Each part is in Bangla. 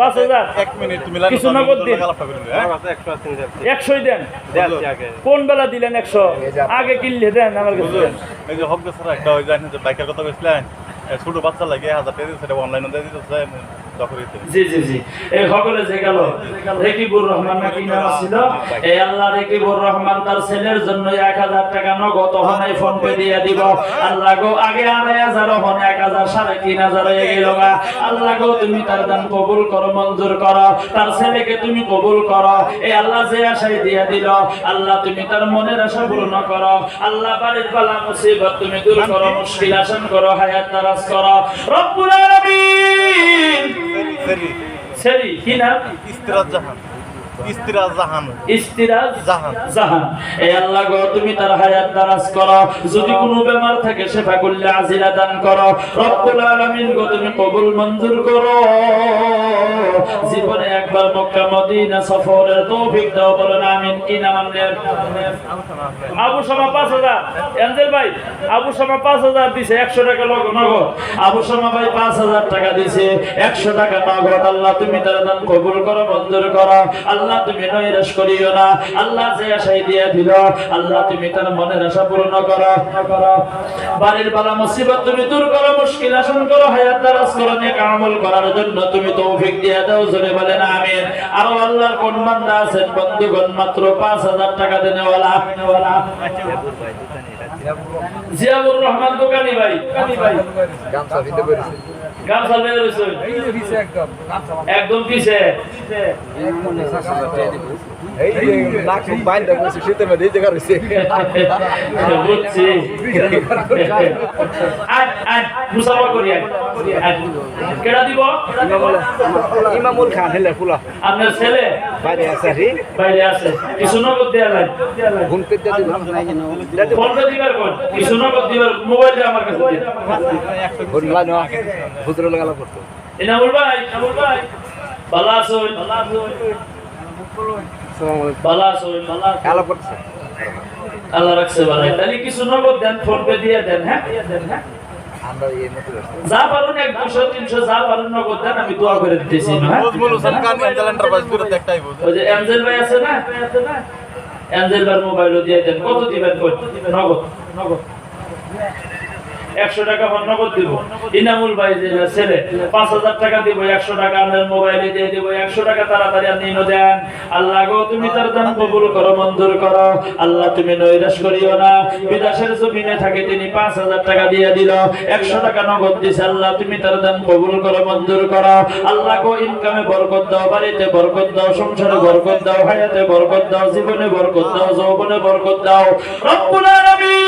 পাঁচ হাজার। এক মিনিট তুমি কিছু নগদ দিন। হ্যাঁ? একশোই দেন। কোন বেলা দিলেন একশো? আগে কিনলে দেন আমার কাছে এই যে হক স্যার একটা ওই যে বাইকের কথা কইছিলেন ছোট বাচ্চা লাগে হাজার টাকা সেটা অনলাইনে দিয়ে দিতেছে। তুমি তার দান কবুল করো, মঞ্জুর করো। তার ছেলেকে তুমি কবুল করো। এই আল্লাহ যে আশাই দিয়ে দিল, আল্লাহ তুমি তার মনের আশা পূর্ণ করো। আল্লাহ বাড়ির পালা মুসিবত তুমি দূর করো, মুশকিল আসান করো, হায়াত দারাজ করো। রব্বুল আলামিন সেরি সেরি কি নাম? ইস্তিরাজ জাহান। ইস্তিরাজ জাহান। ইস্তিরাজ জাহান। জাহান। এই আল্লাহ গো তুমি তার হায়াত দারাজ করো। যদি কোনো বেমার থাকে সেবা করলে আজিলা দান করো। রব্বুল আলামিন গো তুমি কবুল মঞ্জুর করো। জীবনে একবার মক্কা, মদিনা সফরের তৌফিক দাও, বলেন আমিন, কি নাম আপনার? আবু শামা পাঁচ হাজার। এঞ্জেল ভাই, আবু শামা পাঁচ হাজার দিছে, একশো টাকা লগ নগদ। আবু শামা ভাই পাঁচ হাজার টাকা দিছে, একশো টাকা নগদ। আল্লাহ, তুমি তার দান কবুল করো, মঞ্জুর করো। আল্লাহ, তুমি নৈরাশ করিও না। আল্লাহ যে আশাই দিয়ে দিল, আল্লাহ, তুমি তার মনের আশা পূর্ণ করো। করো বাড়ির বালা মুসিবত তুমি দূর করো, মুশকিল আসান করো, হায়াত দারাজ করো, নেক আমল করার জন্য তুমি তৌফিক দিয়ে দাও, জোরে বলেন আমিন আরও আল্লাহর কোন বান্দা আছেন। বন্ধুগণ মাত্র পাঁচ হাজার টাকা দেনেওয়ালা জিয়াবুর রহমান দোকানি ভাই। গামছা বের একদম। পিছে বুঝছি। আট আট মুসাফা করি আট। কেডা দিব? ইমামুল খান হেলে ফুলা। আপনার ছেলে? বাইরে আছে রে বাইরে আছে। কিছু নগদ দেওয়া লাগে ঘুম পেতে দিল ফোন পে দিবার কোন কিছু নগদ দিবার মোবাইল আমার কাছে দিয়ে। ঘুম লাইন হুজুর লাগালা করতো। এনামুল ভাই এনামুল ভাই। ভালো আছেন ভালো আছেন আছেন করছে। আল্লাহ রাখছে ভালো তাহলে কিছু নগদ দেন ফোন পে দিয়ে দেন হ্যাঁ? দেন হ্যাঁ যা পারুন এক দুশো তিনশো যা পারুন নগদ দেন আমি দোয়া করে দিতেছি হ্যাঁ? বুঝ ওই যে এঞ্জেল ভাই আছে না? এঞ্জেল ভাইয়ের মোবাইলও দিয়ে দেন। কত দিবেন নগদ নগদ। একশো টাকা নগদ দিব। ইনামুল ভাই ছেলে, পাঁচ হাজার টাকা দিব, একশো টাকা আপনার মোবাইলে দিয়ে দিব, একশো টাকা তাড়াতাড়ি আপনি দেন। আল্লাহ গো, তুমি তার দান কবুল করো, মঞ্জুর করো। আল্লাহ তুমি নৈরাশ করিও না। বিদেশের জমিনে থাকে তিনি পাঁচ হাজার টাকা দিয়ে দিল, একশো টাকা নগদ দিছে। আল্লাহ তুমি তার দান কবুল করো, মঞ্জুর করো। আল্লাহ গো ইনকামে বরকত দাও, বাড়িতে বরকত দাও, সংসারে বরকত দাও, হায়াতে বরকত দাও, জীবনে বরকত দাও, যৌবনে বরকত দাও। রব্বুল আলামিন!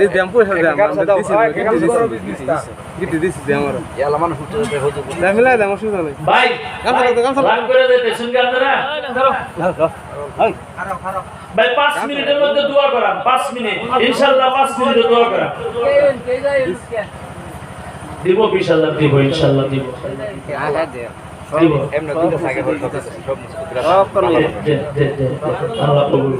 দিস দাম পয়সা দাম গামছা দাও, দিছি আয়, গিফট গামছা করো, দিছি business টা। গিফট দিছি দে আমার ইয়ালা মানুষ উঠতে হুজুর দাম মিলাই দাম অসুবিধা নাই ভাই দাও, গামছা দাও। রাগ করে দিতে শুনকে আপনারা ভাই পাঁচ মিনিটের মধ্যে দোয়া করান পাঁচ মিনিট ইনশাল্লাহ পাঁচ মিনিটে দোয়া করান দিব বিশ হাজার দিব ইনশাল্লাহ দিব সব সব করো দে, দে, দে, দে। আল্লাহ কবুল।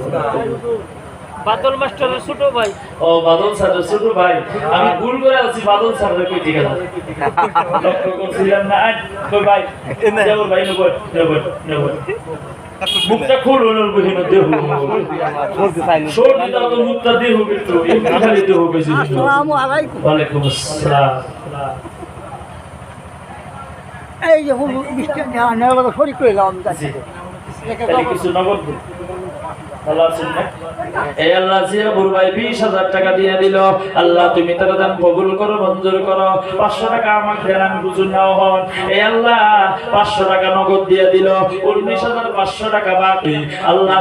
বাদল মাস্টারের ছোট ভাই। ও বাদল স্যার ছোট ভাই। আমি ভুল করে আছি বাদল স্যার কই ঠিক আছে লক্ষ্য করছিলাম না আজ কই ভাই? যাব ভাই নেব নেব নেব মুখটা খুল হলো বুঝিনো দেহ। বলতে চাইনি সর্দি দাও তো মুখটা দেহ একটু একটু খালি দেহ বেশি আসসালামু আলাইকুম। ওয়ালাইকুম আসসালাম। এই যে হুজুর মিষ্টি নেওয়া নেওয়া শরীর জি। তাহলে কিছু নগদ না? আল্লাহ বিশ হাজার টাকা দিয়ে দিল, আল্লাহ তুমি তার দান কবুল করো, মঞ্জুর করো। পাঁচশো টাকা আমাকে দেন, আমি বুঝুন নাও আল্লাহ নগদ দিয়ে দিল, উনিশ হাজার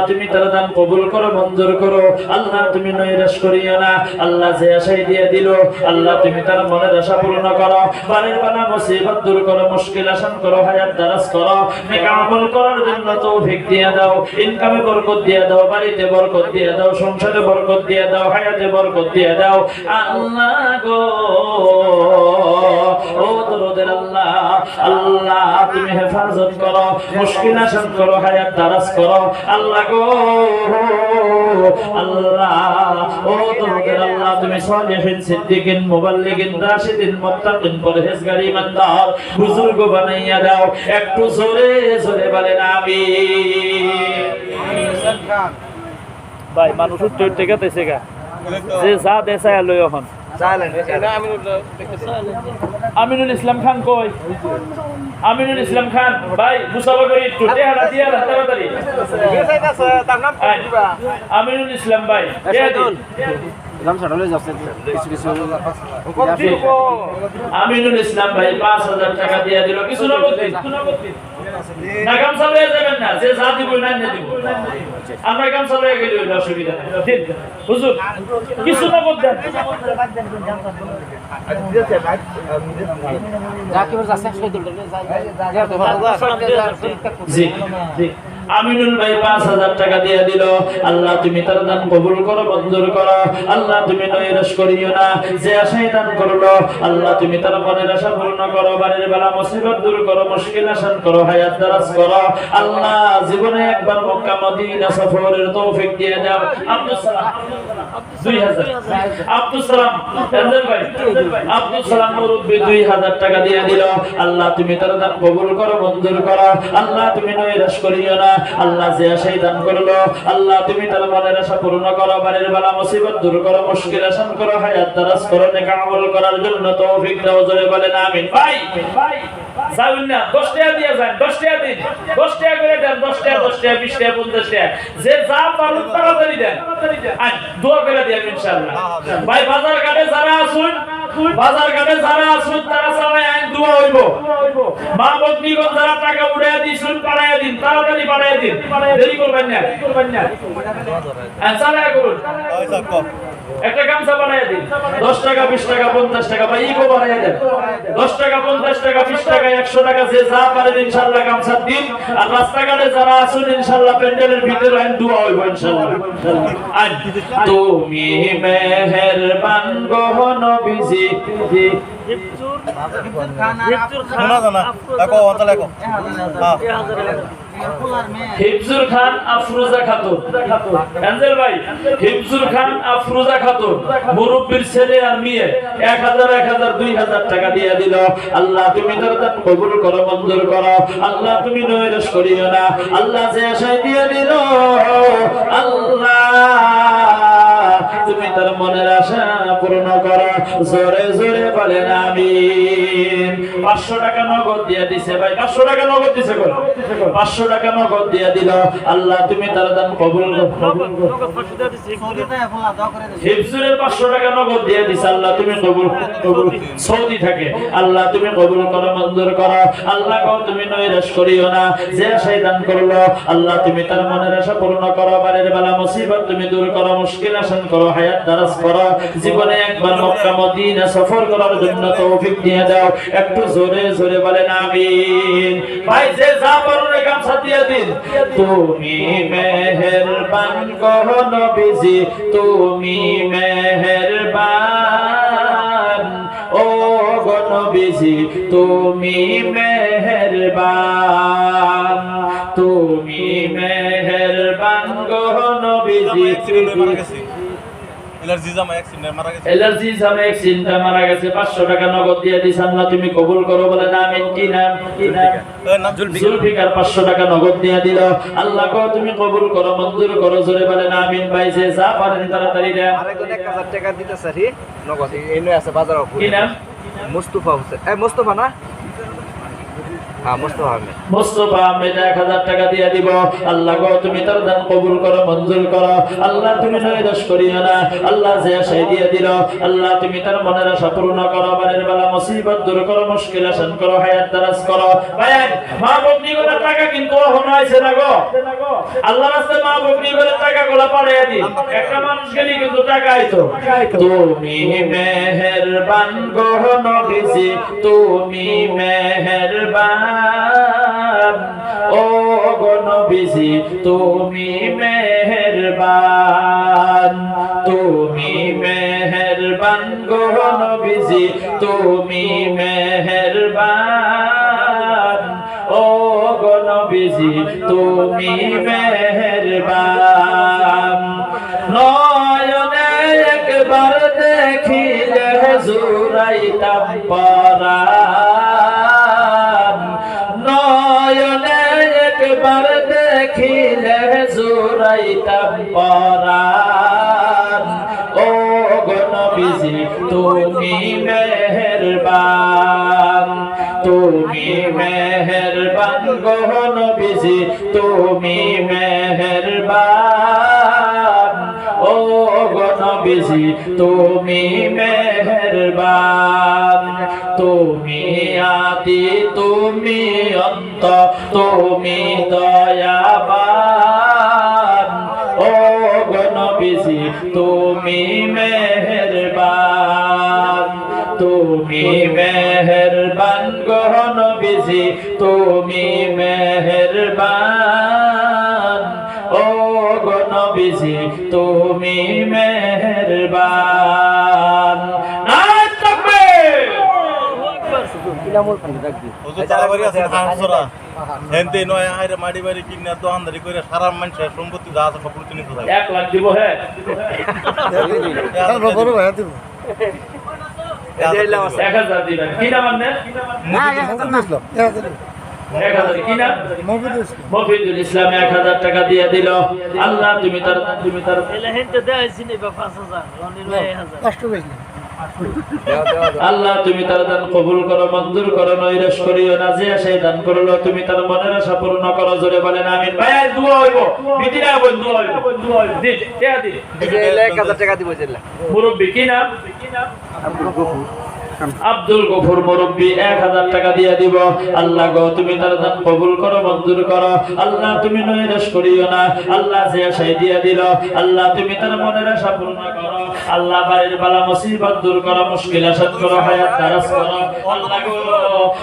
তুমি তার দান কবুল করো, মঞ্জুর করো। আল্লাহ তুমি নৈরাশ করিও না। আল্লাহ যে আশাই দিয়ে দিল, আল্লাহ তুমি তার মনের আশা পূর্ণ করো। বাড়ির বানা মুসিবত দূর করো, মুশকিল আসান করো, হায়াত দারাজ করো। নেক আমল করার জন্য তৌফিক দিয়ে দাও ইনকামে বরকত দিয়ে দাও বাড়িতে বরকত দিয়ে দাও, সংসারে বরকত দিয়ে দাও, হায়াতে বরকত দিয়ে দাও। আল্লাহ গো, ও দরদের আল্লাহ আল্লাহ তুমি হেফাজত করো, মুশকিল আসান করো, হায়াত দারাজ করো। আল্লাহ গো, আল্লাহ, ও দরদের আল্লাহ, তুমি সালিহিন, সিদ্দিকিন, মুবাল্লিগিন, রাশিদিন, মুত্তাকিন, পরহেজগার ইমানদার বুজুর্গ বানাইয়া দাও। একটু জোরে জোরে বলেন, আমিন। ভাই মানুষ উঠতে উঠতে গেতেছে গা। যে যা দেশায় লই এখন। আমিনুল ইসলাম খান কই? আমিনুল ইসলাম খান, ভাই, মুসাফা করি তাড়াতাড়ি। আমিনুল ইসলাম ভাই আমিনুল ইসলাম ভাই, পাঁচ হাজার টাকা দিয়ে দিল। কিছু। না যাবেন না, যে যা দিব না দিব। আমরা গামছা লয়ে গেলে অসুবিধা দিন হুজুর কিছু নগদ দেন জি জি আমিনুল ভাই পাঁচ হাজার টাকা দিয়ে দিল। আল্লাহ, তুমি তার দান কবুল করো, মঞ্জুর করো। আল্লাহ, তুমি নৈরাশ করিও না। যে আশাই দান করল, আল্লাহ, তুমি তার মনের আশা পূর্ণ করো। বাড়ির বেলা মুসিবত দূর করো, মুশকিল আসান করো, হায়াত দারাজ করো। আল্লাহ, জীবনে একবার মক্কা, মদিনা সফরের তৌফিক দিয়ে দাও। আব্দুল সালাম। টাকা দিয়ে দিল। আল্লাহ, তুমি তার দান কবুল করো, মঞ্জুর করো। আল্লাহ, তুমি নৈরাশ করিও না। আল্লাহ যে আশাই দান করল। আল্লাহ তুমি তার মনের আশা পূর্ণ করো বাড়ির বেলা মুসিবত দূর করো মুশকিল আসান করো হায়াত দারাজ করো নেক আমল করার জন্য তৌফিক দাও জোরে বলেন আমিন। ভাই ভাই যাবেন না দশ টাকা দিয়ে যান দশ টাকা দিন। দশ টাকা করে দেন দশ টাকা দশ টাকা বিশ টাকা পঞ্চাশ টাকা। যে যা পারুন তাড়াতাড়ি দেন। দোয়া করে দিয়ে ইনশাল্লাহ ভাই বাজার ঘাটে যারা আসুন বাজার ঘাটে যারা আসুন তারা সবাই আইন দোয়া হইব। মা বন্ধুগণ যারা টাকা উড়াইয়া দিয়েছেন পাড়াইয়া দিন তাড়াতাড়ি পাড়াইয়া দিন। দেরি করবেন না। করবেন না। চালায়া করুন। একটা গামছা বানাইয়া দিন। দশ টাকা বিশ টাকা পঞ্চাশ টাকা বা ইগো বানাইয়া দেন। দশ টাকা পঞ্চাশ টাকা বিশ টাকা একশো টাকা যে যা পারেন ইনশাল্লাহ গামছা দিন। আর রাস্তাঘাটে যারা আসুন ইনশাল্লাহ প্যান্ডেলের ভিতরে আইন দোয়া হইব ইনশাল্লাহ। তুমি মেহেরবান গো নবীজি। শোনা জানা দেখো হ্যাঁ। হিফজুর খান আফরোজা খাতুন। এঞ্জেল ভাই, হিফজুর খান আফরোজা খাতুন। মুরব্বির ছেলে আর মেয়ে, এক হাজার এক হাজার, দুই হাজার টাকা দিয়ে দিল। আল্লাহ, তুমি তার কবুল করো, মঞ্জুর করো। আল্লাহ, তুমি নৈরস করিও না। আল্লাহ যে আশায় দিয়ে দিল, আল্লাহ তুমি তার মনের আশা পূর্ণ করো। জোরে জোরে বলেন আমিন। পাঁচশো টাকা নগদ দিয়ে দিছে ভাই, পাঁচশো টাকা নগদ দিছে করো পাঁচশো টাকা নগদ দিয়ে দিল। আল্লাহ, তুমি তার দান কবুল হিফজুরের পাঁচশো টাকা নগদ দিয়ে দিছে। আল্লাহ, তুমি কবুল কবুল, সৌদি থাকে। আল্লাহ, তুমি কবুল করো, মঞ্জুর করো। আল্লাহ কও, তুমি নৈরাশ করিও না। যে আশাই দান করল, আল্লাহ, তুমি তার মনের আশা পূর্ণ করো। বাড়ির বেলা মুসিবত তুমি দূর করো, মুশকিল আসান করো। হায়াত দারাজ করো, জীবনে একবার মক্কা, মদিনা সফর করার জন্য তৌফিক দিয়ে দাও। একটু জোরে জোরে বলেন আমিন। ভাই, যে যা পারো গামছা দিয়ে দিন। তুমি মেহেরবান গো নবীজি, তুমি মেহেরবান, ও গো নবীজি, তুমি মেহেরবান তুমি মেহেরবান গো নবীজি। এলার্জি জামা অ্যাক্সিডেন্ট মারা গেছে। এলার্জি সামে এক চিন্তা মারা গেছে। পাঁচশো টাকা নগদ দিয়ে তুমি কবুল করো বলে না কি নাম? জুলফিকার। টাকা নগদ দিয়ে দিল। আল্লাহ কো তুমি কবুল করো মঞ্জুর করো জোরে বলে না আমিন ভাই যে যা পারেন তাড়াতাড়ি দেন। আরেকজন এক হাজার টাকা দিতে স্যার নগদ। এনে আছে বাজার কি নাম? মুস্তফা হোসেন। এ মুস্তফা না? মুস্তফা আহমেদ এক হাজার টাকা দিয়ে দিব। আল্লাহ গো, তুমি তার দান কবুল করো, মঞ্জুর করো। আল্লাহ, তুমি নৈরাশ করিও না। আল্লাহ যে আশাই দিয়ে দিল। আল্লাহ, তুমি তার মনের আশা পূর্ণ করো। বাড়ির বেলা মুসিবত দূর করো, মুশকিল আসান করো, হায়াত দারাজ করো। ভাইয়ান মা বকনি করে টাকা কিন্তু অহন হয়েছে না গো। আল্লাহ রাস্তায় মা বকনি করে টাকা গুলা পাঠিয়ে দি একটা মানুষ গেলি কিন্তু টাকা আইতো। তুমি মেহেরবান গো নবীজি, তুমি মেহেরবান তুমি মেহেরবান তুমি মেহেরবান গো বিজি তুমি মেহেরবান। ও গণ বিজি তুমি মেহেরবান। হুজুর তারাবাড়ি আছে হেনতে নয় আইরে মাড়ি বাড়ি কিনে দোকানদারি করে সারা মানুষের সম্পত্তি যা আছে সব লুটে নিতে এক লাখ দিব হ্যাঁ। এক হাজার দিবেন। কি নাম আপনার? মফিদুল ইসলাম। এক হাজার টাকা দিয়ে দিল। আল্লাহ তুমি তার তুমি তার হেনতে দেখাইছি পাঁচ হাজার আল্লাহ তুমি তার দান কবুল করো মঞ্জুর করো নৈরাশ করিও না। যে সেই দান করল তুমি তার মনের আশা পূর্ণ করো জোরে বলেন আমিন। ভাই দোয়া হইব। বিদিনা হইব দোয়া হইব। দোয়া হইব দি টেয়া দি। এই যে এলে এক হাজার টাকা দিব জেলা মুরব্বি কি নাম? আব্দুল গফুর। মুরব্বী এক হাজার টাকা দিয়ে দিব। আল্লাহ গো, তুমি তার দান কবুল করো, মঞ্জুর করো। আল্লাহ, তুমি নৈরাশ করিও না। আল্লাহ যে আশাই দিয়ে দিল। আল্লাহ, তুমি তার মনের আশা পূর্ণ করো। আল্লাহ, বাড়ির বালা মুসিবত দূর করো, মুশকিল আসাদ করো, হায়াত দারাজ করো। আল্লাহ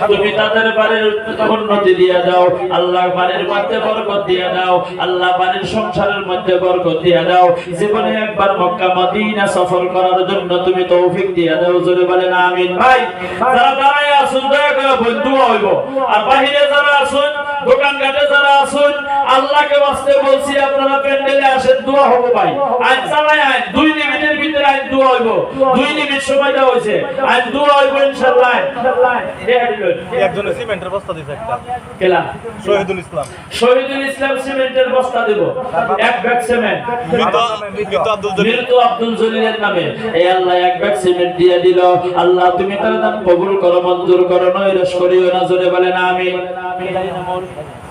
তুমি তাদের বাড়ির উন্নতি দিয়ে দাও। আল্লাহ, বাড়ির মধ্যে বরকত দিয়ে দাও। আল্লাহ, বাড়ির সংসারের মধ্যে বরকত দিয়ে দাও। জীবনে একবার মক্কা, মদিনা সফর করার জন্য তুমি তৌফিক দিয়ে দাও। জোরে বলেন আমিন। ভাই আসুন বাঁচতে বলছি আপনারা প্যান্ডেলে আসেন দোয়া হব ভাই। আজ চালাই আইন দুই মিনিটের ভিতরে আইন দোয়া হইব। দুই মিনিট সময় দেওয়া হয়েছে। আইন দোয়া হইব ইনশাল্লাহ একজনে সিমেন্টের বস্তা দিছে একটা। কেলা শহীদুল ইসলাম। শহীদুল ইসলাম সিমেন্টের বস্তা দেব। এক ব্যাগ সিমেন্ট। মৃত আব্দুল জলিলের নামে। এই আল্লাহ এক ব্যাগ সিমেন্ট দিয়ে দিল। আল্লাহ তুমি তার দান কবুল করো মঞ্জুর করো নৈরাশ করিও না জোরে বলেন আমি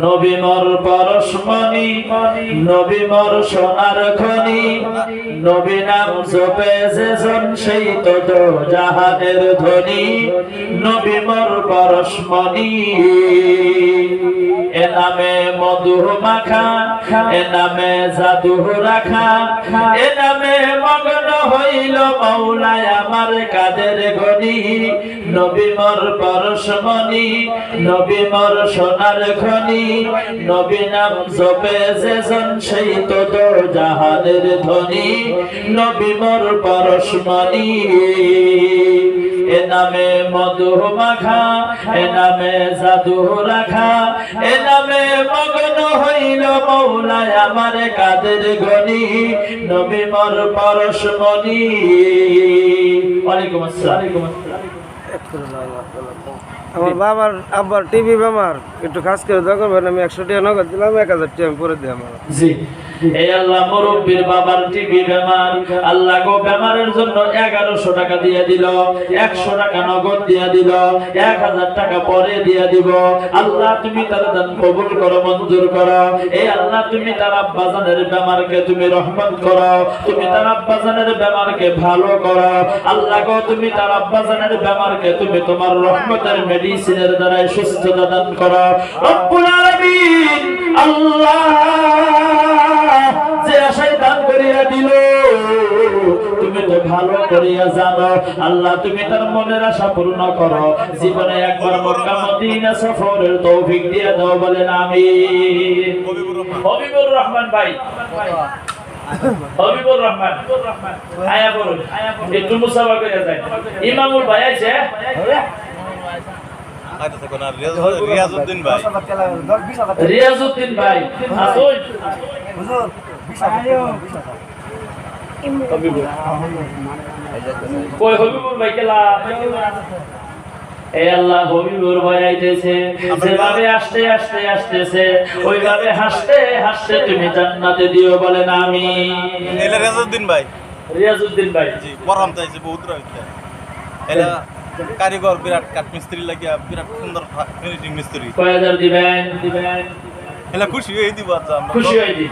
নবী মর পরশমণি নবী মর সোনার খনি। নবী নাম জপে যেজন সেই তো জাহানের ধ্বনি নবী মর পরশমণি এ নামে মধু মাখা এ নামে জাদু রাখা। এ নামে মগ্ন হইল মৌলায় আমার কাদের গনি নবী মর পরশমণি নবী মর সোনার খনি, নবী নাম জপে যেজন সেই তো জাহানের ধ্বনি নবী মর পরশমণি এ নামে মধু মাখা, এ নামে জাদু রাখা, এ নামে মগ্ন হইল মৌলায় আমার কাদের গনি, নবী মর পরশমণি ওয়ালাইকুম আসসালাম। আমার বাবার আব্বার টিভি বেমার একটু কাজ করে দোকান আমি একশো টাকা নগদ দিলাম, এক হাজার টাকা পরে দিই আমার জি। এই আল্লাহ, মুরব্বীর বাবার টিবি বেমার। আল্লাহ গো, বেমারের জন্য এগারোশো টাকা দিয়ে দিল, একশো টাকা নগদ দিয়ে দিল, এক হাজার টাকা পরে দিয়ে দিব। আল্লাহ, তুমি তার দান কবুল করো, মঞ্জুর করো। এই আল্লাহ, তুমি তার আব্বাজানের বেমারকে তুমি রহমত করো। তুমি তার আব্বাজানের বেমারকে ভালো করো। আল্লাহ গো, তুমি তার আব্বাজানের বেমারকে তুমি তোমার রহমতের মেডিসিনের দ্বারাই সুস্থতা দান করো। রব্বুল আলামিন, আল্লাহ যে আশায় দান করিয়া দিল। তুমি তো ভালো করিয়া জানো। আল্লাহ তুমি তার মনের আশা পূর্ণ করো। জীবনে একবার মক্কা মদিনা সফরের তৌফিক দিয়ে দাও বলেন আমি হবিবুর রহমান। ভাই। হবিবুর রহমান। আয়া বলুন একটু মুসাফা করে যায় ইমামুল ভাই আছে? রিয়াজউদ্দিন ভাই। রিয়াজউদ্দিন ভাই। আসুন। কই হবিবুর ভাই কেলা? এ আল্লাহ হবিবুর ভাই আইতেছে। যেভাবে আসতে আসতে আসতেছে ওইভাবে হাসতে হাসতে তুমি জান্নাতে দিও বলেন আমি। এলে রিয়াজউদ্দিন ভাই। রিয়াজউদ্দিন ভাই। জি পড়াম চাইছে বহুত রয়েছে এরা কারিগর বিরাট কাঠ মিস্ত্রি লাগিয়া বিরাট সুন্দর ফিনিশিং মিস্ত্রি। কয় হাজার দিবেন দিবেন। এলা খুশি হয়ে দিব আজ আমরা। খুশি হয়ে দি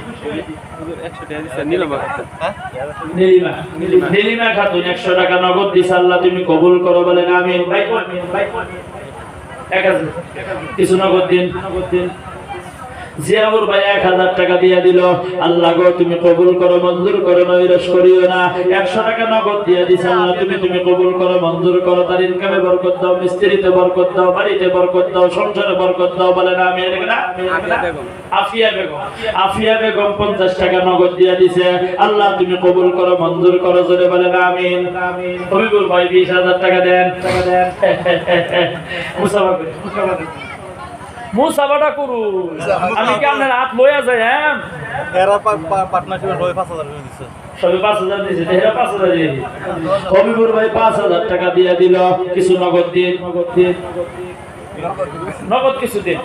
একশো টাকা দিচ্ছে নিলাম হ্যাঁ? নীলিমা নীলিমা খাতুন একশো টাকা নগদ দিছে আল্লাহ তুমি কবুল করো বলেন আমি ভাই ভাই এক হাজার। কিছু নগদ দিন নগদ দিন। জিয়াউর ভাই এক হাজার টাকা দিয়ে দিল। আল্লাহ গো তুমি কবুল করো মঞ্জুর করো করিও না। একশো টাকা নগদ দিয়ে দিছে আল্লাহ তুমি তুমি কবুল করো মঞ্জুর করো। তার ইনকামে বরকত দাও মিস্ত্রিতে বরকত দাও বাড়িতে বরকত দাও সংসারে বরকত দাও বলে না আমি আফিয়া বেগম আফিয়া বেগম পঞ্চাশ টাকা নগদ দিয়ে দিছে। আল্লাহ তুমি কবুল করো মঞ্জুর করো জোরে বলে না আমিন। হবিবুর ভাই বিশ হাজার টাকা দেন। টাকা দেন। মুসাফা করে। মুসাফা করে আমি কি আপনার হাত লইয়া যাই হ্যাঁ? এরা পার্টনারশিপের সবাই পাঁচ হাজার দিচ্ছে হবিবুর ভাই পাঁচ হাজার টাকা দিয়ে দিল কিছু নগদ দিন নগদ দিন নগদ কিছু দিন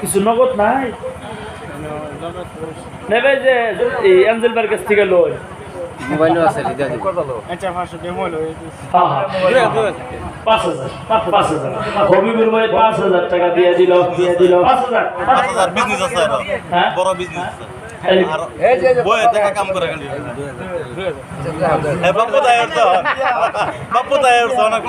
কিছু নগদ নাই? নেবে যে এই অ্যাঞ্জেল বার কাছ থেকে লই। মোবাইলও আছে রিচার্জ আচ্ছা পাঁচশো টাকা মূল্য হ্যাঁ, হ্যাঁ। পাঁচ হাজার পাঁচ হাজার। হবিবুর ভাই পাঁচ হাজার টাকা দিয়ে দিল দিয়ে দিল। পাঁচ হাজার পাঁচ হাজার। বিজনেস আছে হ্যাঁ? বড় বিজনেস আছে। বয়ে টাকা কাম করে তাই তাই অনেক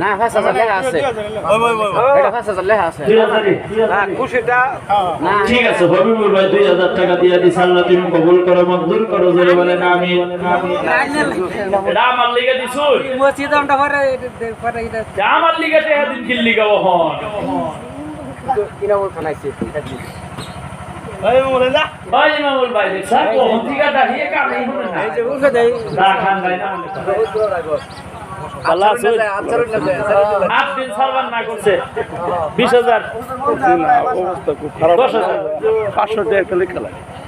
না। পাঁচ হাজার লেখা আছে। পাঁচ হাজার লেখা আছে। খুশিটা না। ঠিক আছে হবিবুর ভাই দুই হাজার টাকা দিয়ে দিস আল্লাহ তুমি কবুল করো মঞ্জুর করো জোরে বলেন আমি এটা আমার লিগে দিছু আমার লিগে টেহা দিন কিল লিগা হন। খানাইছে ভাই মামুল ভাই দেখছা কোন দিকে দাঁড়িয়ে কানে শুনে না। না খান ভাই না আল্লাহ আট দিন সালমান না করছে। বিশ হাজার। অবস্থা খুব খারাপ। দশ হাজার। পাঁচশো টাকা লেখা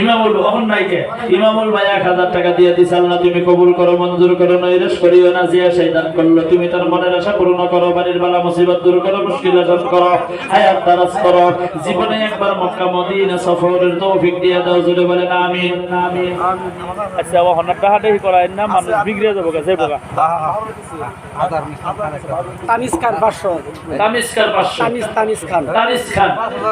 ইমামুল অহন নাইকে ইমামুল ভাই এক হাজার টাকা দিয়ে দিস আল্লাহ তুমি কবুল করো মঞ্জুর করো নৈরাশ করিও না জিয়া সেই দান করল। তুমি তার মনের আশা পূর্ণ করো বাড়ির বালা মুসিবত দূর করো মুশকিল আসান করো হায়াত দারাজ করো। জীবনে একবার মক্কা মদিনা সফরের তৌফিক দিয়ে দাও জুড়ে বলেন আমিন। আমিন আচ্ছা ও হন্ডা টাহা দেখি করাই না মানুষ বিগড়ে যাব গা যাইবো গা তানিস খান পাঁচশো। তামিজকার পাঁচশো। তানিস তানিস খান। তানিস খান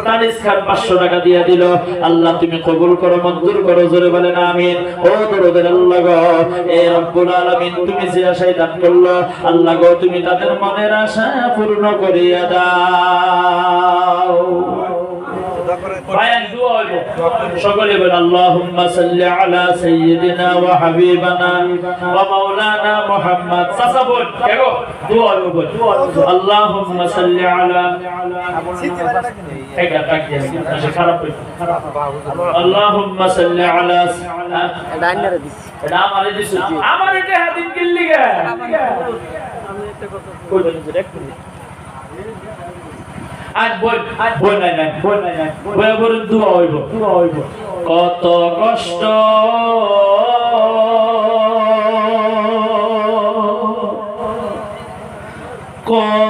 তানিস খান পাঁচশো টাকা দিয়ে দিল। আল্লাহ আল্লাহ তুমি কবুল করো, মঞ্জুর করো, জোরে বলেন, আমিন। ও দরদের আল্লাহ গো, এ রব্বুল আলামিন, তুমি যে আশায় দান করল, আল্লাহ গো, তুমি তাদের মনের আশা পূর্ণ করিয়া দাও। বায়ান দোয়া হইব। সকলে বলেন আল্লাহুম্মা সাল্লি আলা সাইয়্যিদিনা ওয়া হাবিবানা ওয়া মাওলানা মুহাম্মদ। সাসা বল কেগো দোয়া হইব বল আল্লাহুম্মা সাল্লি আলা এটা দিয়ে আচ্ছা খারাপ হইছে আল্লাহুম্মা সাল্লি আলা এটা আমারে দিছো। আমার এটা হাদিন কিল্লি গে? কই দেন এক মিনিট আজ নাই নাই নাই নাই দোয়া হইব। দোয়া হইব। কত কষ্ট করলেন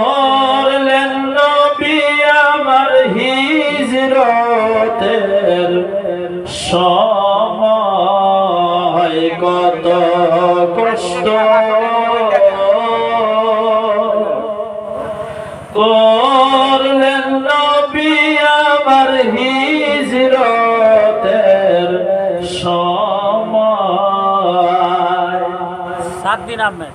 আহমেদ।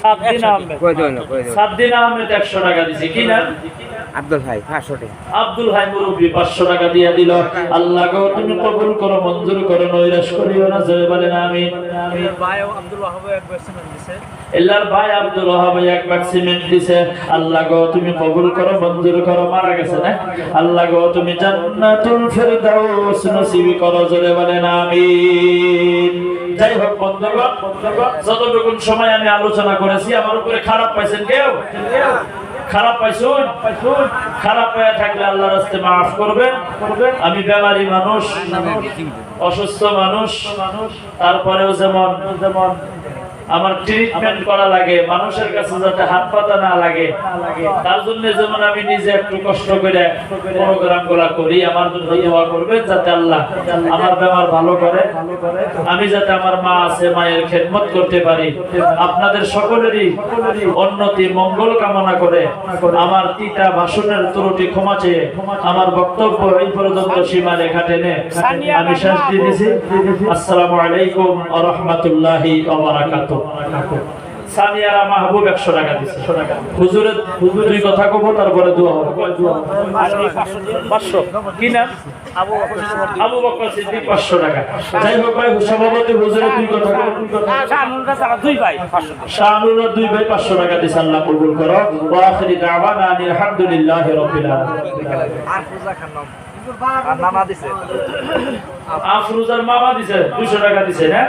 সাবদিন আহমেদ। কই দেন কই দেন সাত দিন আহমেদ একশো টাকা দিছি কি না আব্দুল ভাই 500 টাকা। আব্দুল হাই মুরব্বী পাঁচশো টাকা দিয়ে দিল। আল্লাহ গো তুমি কবুল করো মঞ্জুর করো নৈরাশ করিও না জয় বলেন আমি ভাই আব্দুল ওয়াহাব একবার সিমেন্ট দিছে। এল্লার ভাই আব্দুল ওহাব এক ব্যাগ সিমেন্ট দিছে। আল্লাহ গো তুমি কবুল করো মঞ্জুর করো মারা গেছে না? আল্লাহ গো তুমি জান্নাতুল ফেরদাউস নসিব করো জোরে বলেন আমিন। যাই হোক বন্ধুগণ যতটুকু সময় আমি আলোচনা করেছি আমার উপরে খারাপ পাইছেন কেউ? খারাপ পাইছো? খারাপ হয়ে থাকলে আল্লাহ রাস্তে মাফ করবেন আমি বেমারি মানুষ, অসুস্থ মানুষ। তারপরেও যেমন যেমন আমার ট্রিটমেন্ট করা লাগে, মানুষের কাছে যাতে হাত পাতা না লাগে। তার জন্য যেমন আমি নিজে একটু কষ্ট করে প্রোগ্রামগুলা করি, আমার জন্য দোয়া করবেন যাতে আল্লাহ আমার বেমার ভালো করে। আমি যাতে আমার মা আছে, মায়ের খেদমত করতে পারি। আপনাদের সকলেরই উন্নতি মঙ্গল কামনা করে আমার তিতা ভাষণের ত্রুটি ক্ষমা চেয়ে আমার বক্তব্য এই পর্যন্ত সীমা রেখা টেনে আমি দিয়ে দিয়েছি আসসালামু আলাইকুম আ রহমতুল্লাহি সানিয়ারা মাহবুব একশো টাকা দিচ্ছে হুজুরের হুজুর দুই কথা কব তারপরে দোয়া হবে। পাঁচশো কি নাম? আবু বকর সিদ্দিক। পাঁচশো টাকা। যাই হোক ভাই সভাপতি হুজুরের দুই কথা দুই ভাই শাহনুরা দুই ভাই পাঁচশো টাকা দিচ্ছে আল্লাহ কবুল করো। আনিল আলহামদুলিল্লাহি রাব্বিল আলামিন আফরুজার মামা দিছে 200 টাকা দিছে না?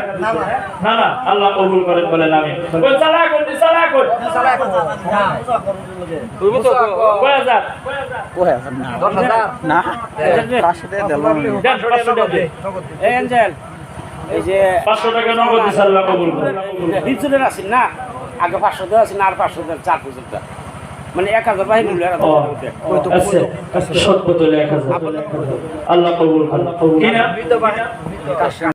না না। আল্লাহ কবুল করেন বলেন আমি কই চালা কর। দি চালা কর তুমি তো কয় হাজার? না দেন, পাঁচশো টাকা দে। এই এঞ্জেল এই যে 500 টাকা নগদ দিছে আল্লাহ কবুল করেন। বিচুলের আছেন না? আগে পাঁচশো দেওয়া আছে না আর পাঁচশো দেওয়া চার পর্যন্ত মানে এক হাজার বাহিনী মিলে এক ও হাজার। বোতলে 1000 আল্লাহ কবুল করেন। কি না